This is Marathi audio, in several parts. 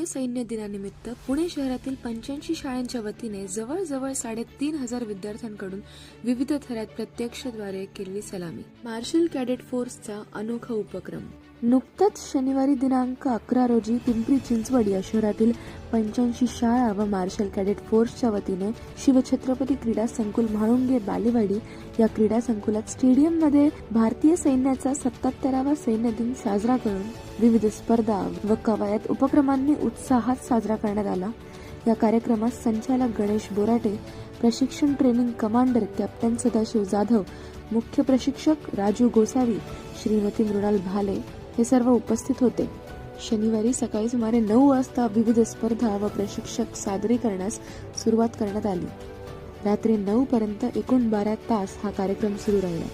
भारतीय सैन्य दिनानिमित्त पुणे शहरातील पंच्याऐंशी शाळांच्या वतीने जवळजवळ साडेतीन हजार विद्यार्थ्यांकडून विविध थरात प्रत्यक्षद्वारे केलेली सलामी. मार्शल कॅडेट फोर्सचा अनोखा उपक्रम. नुकताच शनिवारी दिनांक अकरा रोजी पिंपरी चिंचवड या शहरातील पंच्याऐंशी शाळा व मार्शल कॅडेट फोर्सच्या वतीने शिवछत्रपती क्रीडा संकुल म्हाळुंगे बालेवाडी या क्रीडा संकुलात स्टेडियममध्ये भारतीय सैन्याचा सत्याहत्तरावा सैन्य दिन साजरा करून विविध स्पर्धा व कवायत उपक्रमांनी उत्साहात साजरा करण्यात आला. या कार्यक्रमात संचालक गणेश बोराटे प्रशिक्षण training commander captain Sadashiv Jadhav मुख्य प्रशिक्षक राजू गोसावी श्रीमती मृणाल भाले हे सर्व उपस्थित होते. शनिवारी सकाळी सुमारे नऊ वाजता विविध स्पर्धा व प्रशिक्षक सादरीकरणास सुरुवात करण्यात आली. रात्री नऊ पर्यंत एकूण बारा तास हा कार्यक्रम सुरू राहिला.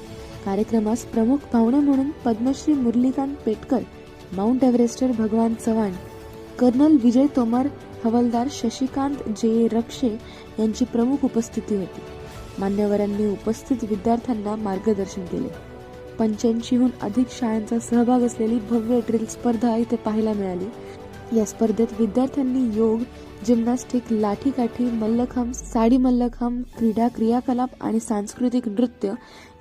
कार्यक्रमास प्रमुख पाहुणे म्हणून Padmashri Murlikant Petkar mount Everester Bhagwan Chavan colonel विजय तोमर हवालदार शशिकांत जे. रक्षे यांची प्रमुख उपस्थिती होती. मान्यवरांनी उपस्थित विद्यार्थ्यांना मार्गदर्शन केले. पंच्याऐंशीहून अधिक शाळांचा सहभाग असलेली भव्य ड्रिल स्पर्धा इथे पाहायला मिळाली. या स्पर्धेत विद्यार्थ्यांनी योग जिम्नॅस्टिक लाठीकाठी मल्लखांब साडी मल्लखांब क्रीडा क्रियाकलाप आणि सांस्कृतिक नृत्य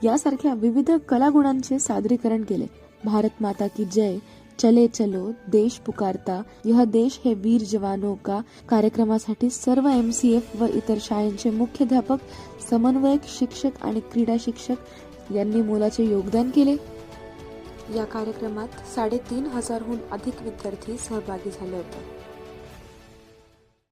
यासारख्या विविध कलागुणांचे सादरीकरण केले. भारत माता की जय चले चलो देश पुकारता. यह देश हे वीर जवानों का. कार्यक्रमासाठी सर्व एम सी एफ व इतर शाळांचे मुख्याध्यापक समन्वयक शिक्षक आणि क्रीडा शिक्षक यांनी मोलाचे योगदान केले. या कार्यक्रमात साडेतीन हजारहून अधिक विद्यार्थी सहभागी झाले होते.